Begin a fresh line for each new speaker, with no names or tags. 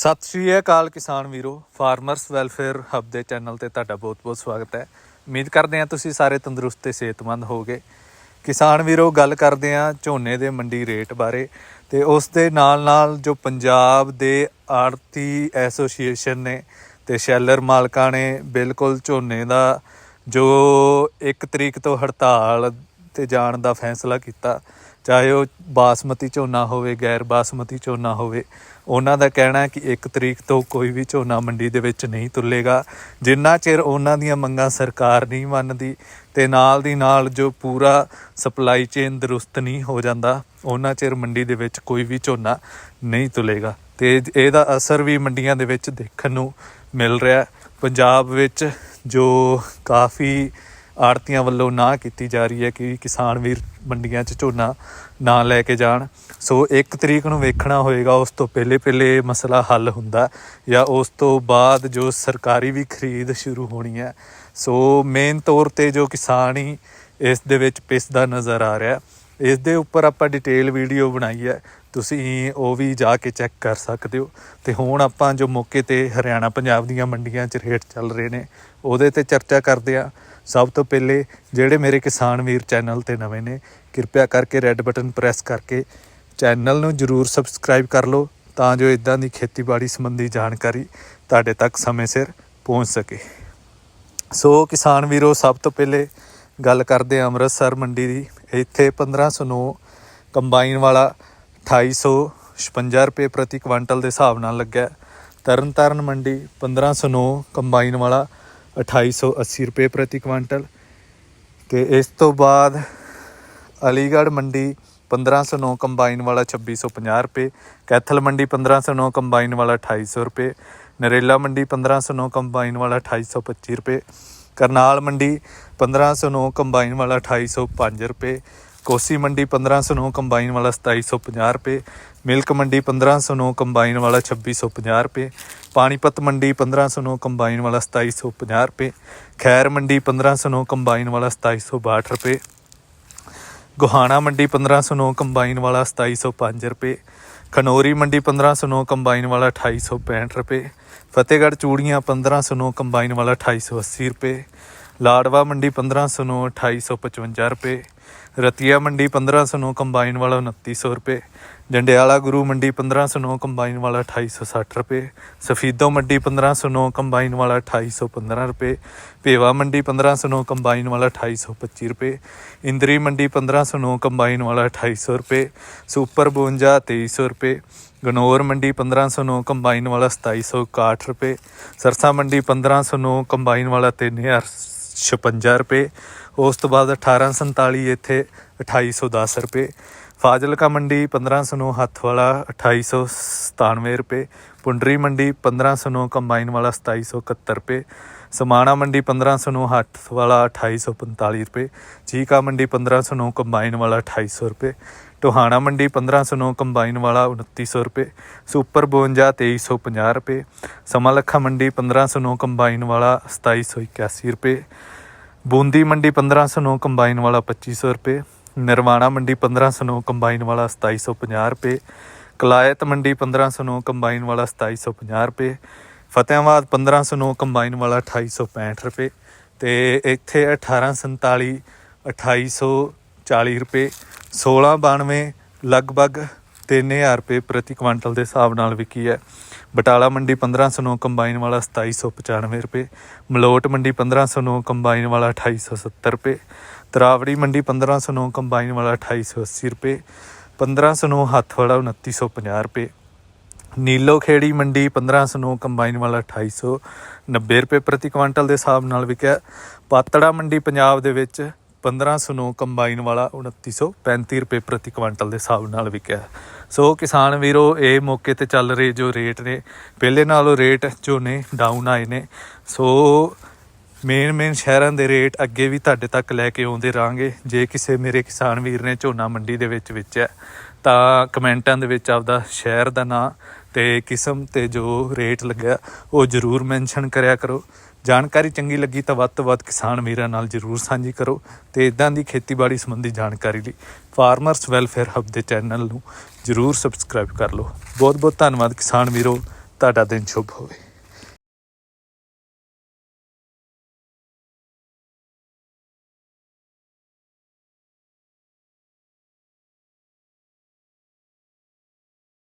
ਸਤਿ ਸ਼੍ਰੀ ਅਕਾਲ ਕਿਸਾਨ ਵੀਰੋ, ਫਾਰਮਰਸ ਵੈਲਫੇਅਰ ਹੱਬ ਦੇ ਚੈਨਲ ਤੇ ਤੁਹਾਡਾ ਬਹੁਤ-ਬਹੁਤ ਸਵਾਗਤ ਹੈ। ਉਮੀਦ ਕਰਦੇ ਹਾਂ ਤੁਸੀਂ ਸਾਰੇ ਤੰਦਰੁਸਤ ਤੇ ਸਿਹਤਮੰਦ ਹੋਗੇ ਕਿਸਾਨ ਵੀਰੋ, ਗੱਲ ਕਰਦੇ ਹਾਂ ਝੋਨੇ ਦੇ ਮੰਡੀ ਰੇਟ ਬਾਰੇ ਤੇ ਉਸ ਦੇ ਨਾਲ-ਨਾਲ ਜੋ ਪੰਜਾਬ ਦੇ ਆੜਤੀ ਐਸੋਸੀਏਸ਼ਨ ਨੇ ਤੇ ਸ਼ੈਲਰ ਮਾਲਕਾਂ ਨੇ ਬਿਲਕੁਲ ਝੋਨੇ ਦਾ ਜੋ 1 ਤਰੀਕ ਤੋਂ ਹੜਤਾਲ ਤੇ ਜਾਣ ਦਾ ਫੈਸਲਾ ਕੀਤਾ। ਚਾਹੇ ਉਹ ਬਾਸਮਤੀ ਝੋਨਾ ਹੋਵੇ, ਗੈਰ ਬਾਸਮਤੀ ਝੋਨਾ ਹੋਵੇ, ਉਹਨਾਂ ਦਾ ਕਹਿਣਾ ਹੈ ਕਿ 1 ਤਰੀਕ ਤੋਂ ਕੋਈ ਵੀ ਝੋਨਾ ਮੰਡੀ ਦੇ ਵਿੱਚ ਨਹੀਂ ਤੁਲੇਗਾ ਜਿੰਨਾ ਚਿਰ ਉਹਨਾਂ ਦੀਆਂ ਮੰਗਾਂ ਸਰਕਾਰ ਨਹੀਂ ਮੰਨਦੀ ਤੇ ਨਾਲ ਦੀ ਨਾਲ ਜੋ ਪੂਰਾ ਸਪਲਾਈ ਚੇਨ ਦਰੁਸਤ ਨਹੀਂ ਹੋ ਜਾਂਦਾ, ਉਹਨਾਂ ਚਿਰ ਮੰਡੀ ਦੇ ਵਿੱਚ ਕੋਈ ਵੀ ਝੋਨਾ ਨਹੀਂ ਤੁਲੇਗਾ ਤੇ ਇਹਦਾ ਅਸਰ ਵੀ ਮੰਡੀਆਂ ਦੇ ਵਿੱਚ ਦੇਖਣ ਨੂੰ ਮਿਲ ਰਿਹਾ ਪੰਜਾਬ ਵਿੱਚ ਜੋ ਕਾਫੀ ਆੜਤੀਆਂ ਵੱਲੋਂ ਨਾ ਕੀਤੀ ਜਾ ਰਹੀ ਹੈ ਕਿ ਕਿਸਾਨ ਵੀਰ ਮੰਡੀਆਂ 'ਚ ਝੋਨਾ ਨਾ ਲੈ ਕੇ ਜਾਣ। ਸੋ 1 ਤਰੀਕ ਨੂੰ ਵੇਖਣਾ ਹੋਏਗਾ, ਉਸ ਤੋਂ ਪਹਿਲੇ ਪਹਿਲੇ ਮਸਲਾ ਹੱਲ ਹੁੰਦਾ ਜਾਂ ਉਸ ਤੋਂ ਬਾਅਦ ਜੋ ਸਰਕਾਰੀ ਵੀ ਖਰੀਦ ਸ਼ੁਰੂ ਹੋਣੀ ਹੈ। ਸੋ ਮੇਨ ਤੌਰ ਤੇ ਜੋ ਕਿਸਾਨ ਹੀ ਇਸ ਦੇ ਵਿੱਚ ਪਿਸਦਾ ਨਜ਼ਰ ਆ ਰਿਹਾ। ਇਸ ਦੇ ਉੱਪਰ ਆਪਾਂ ਡਿਟੇਲ ਵੀਡੀਓ ਬਣਾਈ ਹੈ, ਤੁਸੀਂ ਉਹ ਵੀ ਜਾ ਕੇ ਚੈੱਕ ਕਰ ਸਕਦੇ ਹੋ। ਤੇ ਹੁਣ ਆਪਾਂ ਜੋ ਮੌਕੇ ਤੇ ਹਰਿਆਣਾ ਪੰਜਾਬ ਦੀਆਂ ਮੰਡੀਆਂ 'ਚ ਰੇਟ ਚੱਲ ਰਹੇ ਨੇ, ਉਹਦੇ ਤੇ ਚਰਚਾ ਕਰਦੇ ਆ ਸਭ ਤੋਂ ਪਹਿਲੇ ਜਿਹੜੇ ਮੇਰੇ ਕਿਸਾਨ ਵੀਰ ਚੈਨਲ ਤੇ ਨਵੇਂ ਨੇ, ਕਿਰਪਾ ਕਰਕੇ ਰੈੱਡ ਬਟਨ ਪ੍ਰੈਸ ਕਰਕੇ ਚੈਨਲ ਨੂੰ ਜਰੂਰ ਸਬਸਕ੍ਰਾਈਬ ਕਰ ਲਓ ਤਾਂ ਜੋ ਇਦਾਂ ਦੀ ਖੇਤੀਬਾੜੀ ਸੰਬੰਧੀ ਜਾਣਕਾਰੀ ਤੁਹਾਡੇ ਤੱਕ ਸਮੇਂ ਸਿਰ ਪਹੁੰਚ ਸਕੇ। ਸੋ ਕਿਸਾਨ ਵੀਰੋ, ਸਭ ਤੋਂ ਪਹਿਲੇ ਗੱਲ ਕਰਦੇ ਅੰਮ੍ਰਿਤਸਰ ਮੰਡੀ ਦੀ। ਇੱਥੇ 1509 ਕੰਬਾਈਨ ਵਾਲਾ 2856 ਰੁਪਏ ਪ੍ਰਤੀ ਕੁਇੰਟਲ ਦੇ ਹਿਸਾਬ ਨਾਲ ਲੱਗਿਆ। ਤਰਨਤਾਰਨ ਮੰਡੀ 1509 ਕੰਬਾਈਨ ਵਾਲਾ 2880 ਰੁਪਏ ਪ੍ਰਤੀ ਕੁਇੰਟਲ ਤੇ ਇਸ ਤੋਂ ਬਾਅਦ ਅਲੀਗੜ੍ਹ ਮੰਡੀ 1509 ਕੰਬਾਈਨ ਵਾਲਾ 2650 ਰੁਪਏ, ਕੈਥਲ ਮੰਡੀ 1509 ਕੰਬਾਈਨ ਵਾਲਾ 2800 ਰੁਪਏ, ਨਰੇਲਾ ਮੰਡੀ 1509 ਕੰਬਾਈਨ ਵਾਲਾ 2825 ਰੁਪਏ, ਕਰਨਾਲ ਮੰਡੀ 1509 ਕੰਬਾਈਨ ਵਾਲਾ 2805 ਰੁਪਏ, ਕੋਸੀ ਮੰਡੀ 1509 ਕੰਬਾਈਨ ਵਾਲਾ 2750 ਰੁਪਏ ਮਿਲਕ ਮੰਡੀ 1509 ਕੰਬਾਈਨ ਵਾਲਾ 2650 ਰੁਪਏ ਪਾਣੀਪਤ ਮੰਡੀ 1509 ਕੰਬਾਈਨ ਵਾਲਾ 2750 ਰੁਪਏ ਖੈਰ ਮੰਡੀ 1509 ਕੰਬਾਈਨ ਵਾਲਾ 2762 ਰੁਪਏ ਗੋਹਾਣਾ ਮੰਡੀ 1509 ਕੰਬਾਈਨ ਵਾਲਾ 2705 ਰੁਪਏ ਖਨੋਰੀ ਮੰਡੀ 1509 ਕੰਬਾਈਨ ਵਾਲਾ 2865 ਰੁਪਏ ਫਤਿਹਗੜ੍ਹ ਚੂੜੀਆਂ 1509 ਕੰਬਾਈਨ ਵਾਲਾ 2880 ਰੁਪਏ ਲਾੜਵਾ ਮੰਡੀ 1509 2855 ਰੁਪਏ ਰਤੀਆ ਮੰਡੀ 1509 ਕੰਬਾਈਨ ਵਾਲਾ 2900 ਰੁਪਏ। ਜੰਡਿਆਲਾ ਗੁਰੂ ਮੰਡੀ 1509 ਕੰਬਾਈਨ ਵਾਲਾ 2860 ਰੁਪਏ। ਸਫੀਦੋ ਮੰਡੀ 1509 ਕੰਬਾਈਨ ਵਾਲਾ 2815 ਰੁਪਏ। ਭੇਵਾ ਮੰਡੀ 1509 ਕੰਬਾਈਨ ਵਾਲਾ 2825 ਰੁਪਏ। ਇੰਦਰੀ ਮੰਡੀ 1509 ਕੰਬਾਈਨ ਵਾਲਾ 2800 ਰੁਪਏ। ਸੁਪਰ 52 2300 ਰੁਪਏ। ਗਨੌਰ ਮੰਡੀ 1509 ਕੰਬਾਈਨ ਵਾਲਾ 2761 ਰੁਪਏ। ਸਰਸਾ ਮੰਡੀ 1509 ਕੰਬਾਈਨ ਵਾਲਾ 3056 ਰੁਪਏ, ਉਸ ਤੋਂ ਬਾਅਦ 1847 ਇੱਥੇ 2810 ਰੁਪਏ, ਫਾਜ਼ਿਲਕਾ ਮੰਡੀ 1509 ਹੱਥ ਵਾਲਾ 2897 ਰੁਪਏ, ਪੁੰਡਰੀ ਮੰਡੀ 1509 ਕੰਬਾਈਨ ਵਾਲਾ 2771 ਰੁਪਏ ਸਮਾਣਾ ਮੰਡੀ 1509 ਹੱਥ ਵਾਲਾ 2845 ਰੁਪਏ, ਚੀਕਾ ਮੰਡੀ 1509 ਕੰਬਾਈਨ ਵਾਲਾ 2800 ਰੁਪਏ, ਟੋਹਾਣਾ ਮੰਡੀ 1509 ਕੰਬਾਈਨ ਵਾਲਾ 2900 ਰੁਪਏ, ਸੁਪਰ 52 2350 ਰੁਪਏ, ਸਮਾਲੱਖਾ ਮੰਡੀ 1509 ਕੰਬਾਈਨ ਵਾਲਾ 2781 ਰੁਪਏ, ਬੂੰਦੀ ਮੰਡੀ 1509 ਕੰਬਾਈਨ ਵਾਲਾ 2500 ਰੁਪਏ, ਨਿਰਵਾਣਾ ਮੰਡੀ 1509 ਕੰਬਾਈਨ ਵਾਲਾ 2750 ਰੁਪਏ, ਕਲਾਇਤ ਮੰਡੀ 1509 ਕੰਬਾਈਨ ਵਾਲਾ 2750 ਰੁਪਏ ਫਤਿਆਬਾਦ 1509 ਕੰਬਾਈਨ ਵਾਲਾ 2865 ਰੁਪਏ ਤੇ ਇੱਥੇ 1847 2840 ਰੁਪਏ 1692 ਲਗਭਗ 3000 ਰੁਪਏ ਪ੍ਰਤੀ ਕੁਇੰਟਲ ਦੇ ਹਿਸਾਬ ਨਾਲ ਵਿਕੀ ਹੈ। ਬਟਾਲਾ ਮੰਡੀ 1509 ਕੰਬਾਈਨ ਵਾਲਾ 2795 ਰੁਪਏ, ਮਲੋਟ ਮੰਡੀ 1509 ਕੰਬਾਈਨ ਵਾਲਾ 2870 ਰੁਪਏ, ਤਰਾਵੜੀ ਮੰਡੀ 1509 ਕੰਬਾਈਨ ਵਾਲਾ 2880 ਰੁਪਏ 1509 ਹੱਥ ਵਾਲਾ 2950 ਰੁਪਏ ਨੀਲੋ ਖੇੜੀ ਮੰਡੀ 1509 ਕੰਬਾਈਨ ਵਾਲਾ 2890 ਰੁਪਏ ਪ੍ਰਤੀ ਕੁਇੰਟਲ ਦੇ ਹਿਸਾਬ ਨਾਲ ਵਿਕਿਆ। ਪਾਤੜਾ ਮੰਡੀ ਪੰਜਾਬ ਦੇ ਵਿੱਚ 1509 ਕੰਬਾਈਨ ਵਾਲਾ 2935 ਰੁਪਏ ਪ੍ਰਤੀ ਕੁਇੰਟਲ ਦੇ ਹਿਸਾਬ ਨਾਲ ਵਿਕਿਆ। ਸੋ ਕਿਸਾਨ ਵੀਰੋ, ਇਹ ਮੌਕੇ ਤੇ ਚੱਲ ਰਹੇ ਜੋ ਰੇਟ ਨੇ, ਪਹਿਲੇ ਨਾਲੋਂ ਰੇਟ ਝੋਨੇ ਡਾਊਨ ਆਏ ਨੇ। ਸੋ ਮੇਨ ਮੇਨ ਸ਼ਹਿਰਾਂ ਦੇ ਰੇਟ ਅੱਗੇ ਵੀ ਤੁਹਾਡੇ ਤੱਕ ਲੈ ਕੇ ਆਉਂਦੇ ਰਾਂਗੇ। ਜੇ ਕਿਸੇ ਮੇਰੇ ਕਿਸਾਨ ਵੀਰ ਨੇ ਝੋਨਾ ਮੰਡੀ ਦੇ ਵਿੱਚ ਵੇਚਿਆ ਤਾਂ ਕਮੈਂਟਾਂ ਦੇ ਵਿੱਚ ਆਪਦਾ ਸ਼ਹਿਰ ਦਾ ਨਾਂ ਤੇ ਕਿਸਮ ਤੇ ਜੋ ਰੇਟ ਲੱਗਿਆ, ਉਹ ਜਰੂਰ ਮੈਂਸ਼ਨ ਕਰਿਆ ਕਰੋ। ਜਾਣਕਾਰੀ ਚੰਗੀ ਲੱਗੀ ਤਾਂ ਵੱਧ ਤੋਂ ਵੱਧ ਕਿਸਾਨ ਵੀਰਾਂ ਨਾਲ ਜਰੂਰ ਸਾਂਝੀ ਕਰੋ ਤੇ ਇਦਾਂ ਦੀ ਖੇਤੀਬਾੜੀ ਸੰਬੰਧੀ ਜਾਣਕਾਰੀ ਲਈ ਫਾਰਮਰਸ ਵੈਲਫੇਅਰ ਹੱਬ ਦੇ ਚੈਨਲ ਨੂੰ ਜਰੂਰ ਸਬਸਕ੍ਰਾਈਬ ਕਰ ਲਓ। ਬਹੁਤ ਬਹੁਤ ਧੰਨਵਾਦ ਕਿਸਾਨ ਵੀਰੋ, ਤੁਹਾਡਾ ਦਿਨ ਸ਼ੁਭ ਹੋਵੇ।